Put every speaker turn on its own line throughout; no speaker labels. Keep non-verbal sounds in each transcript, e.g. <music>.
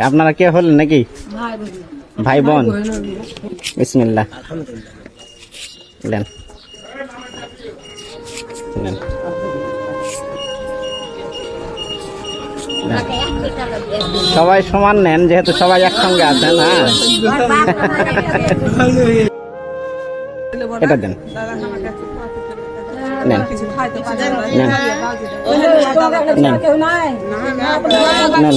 আপনারা কে হলেন নাকি? ভাই বোন। নেন। নেন। সবাই সমান নেন যেহেতু সবাই একসঙ্গে আছেন হ্যাঁ? এটা দেন। নেন নেন নেন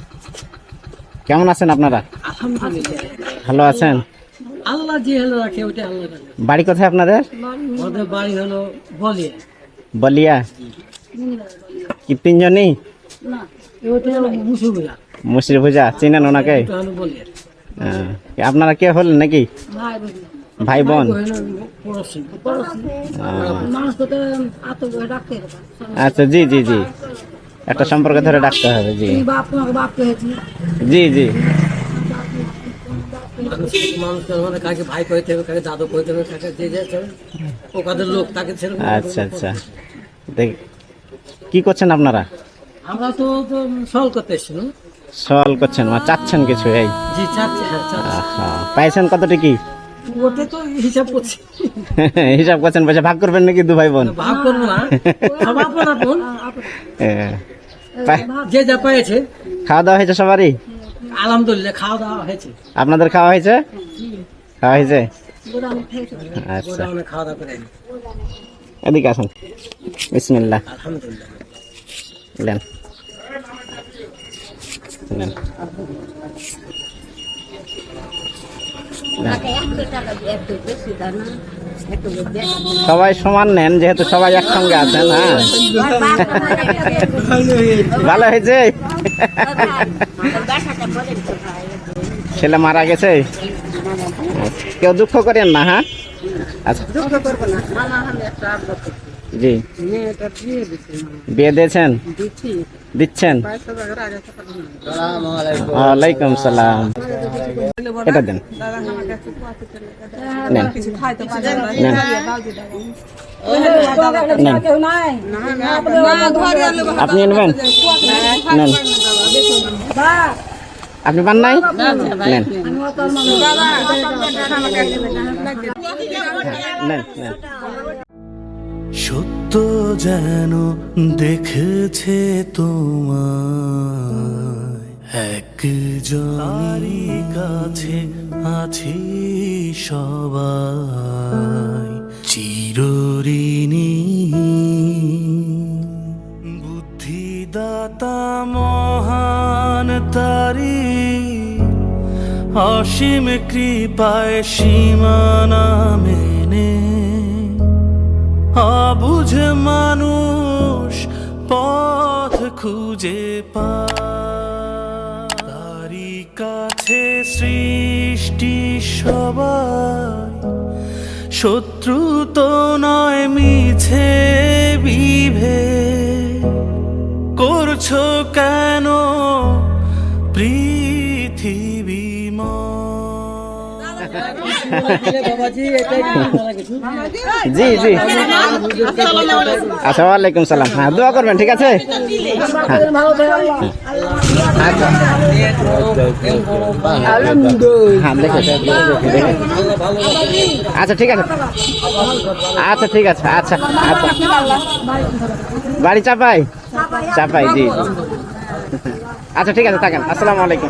কেমন আছেন আপনারা? ভালো আছেন?
আল্লাহ যে হলো রাখে ওটা আল্লাহ
বাড়ি কোথায় আপনাদের?
ওদের বাড়ি হলো বলে
বলিয়া। কি তিনজনই মুসির ভুজা চিনেন ওনাকে? হ্যাঁ। আপনারা কে হলেন নাকি? ভাই বোন। আচ্ছা জি জি জি। একটা সম্পর্ক ধরে ডাকতে হবে জি। জি জি
মানুষ ভাই কইতে হবে কাকে দাদু কইতে হবে কাকে যে যাচ্ছে ও কাদের লোক তাকে
আচ্ছা আচ্ছা। দেখ কি করছেন আপনারা?
আমরা তো সল করতে এসেছিলাম
সওয়াল করছেন মানে চাচ্ছেন কিছু এই?
জি চাচ্ছি হ্যাঁ
পাইছেন কতটি কি?
ওটা তো হিসাব করছি। <laughs>
হিসাব করছেন পয়সা ভাগ করবেন নাকি দু ভাই বোন?
ভাব করব <laughs> না যে যা পেয়েছে।
খাওয়া দাওয়া হয়েছে সবারই?
আলহামদুলিল্লাহ খাওয়া দাওয়া হয়েছে।
আপনাদের খাওয়া হয়েছে? খাওয়া হয়েছে? আচ্ছা।
খাওয়া দাওয়া করে
এদিকে আসুন। বিসমিল্লাহ।
আলহামদুলিল্লাহ।
নেন। নেন। সবাই সমান নেন যেহেতু সবাই একসঙ্গে আছেন হ্যাঁ। ভালো হয়েছে? ছেলে মারা গেছে? কেউ দুঃখ করেন না হ্যাঁ? আচ্ছা। জি। বিয়ে দিয়েছেন? দিচ্ছেন? ওয়ালাইকুম সালাম। এটা দেন। আপনি নেবেন নেন। আপনি পান নাই? নেন। নেন নেন।
সত্য যেন দেখেছে তোমায় একজনই কাছে আছি সবাই। চিরঋণী। বুদ্ধিদাতা মহান তারি। অসীম কৃপায় সীমানা মেনে। অবুঝ মানুষ পথ খুঁজে পায় কাছে সৃষ্টি সবাই। শত্রু তো নয় মিছে বিভে করছ কেন
জি জি। আচ্ছা ওয়ালাইকুম সালাম। হ্যাঁ দোয়া করবেন ঠিক আছে? আচ্ছা। হ্যাঁ। আচ্ছা ঠিক আছে। আচ্ছা ঠিক আছে আচ্ছা আচ্ছা। বাড়ি চাপাই? চাপাই, জি। আচ্ছা ঠিক আছে, থাকেন। আসসালামু আলাইকুম।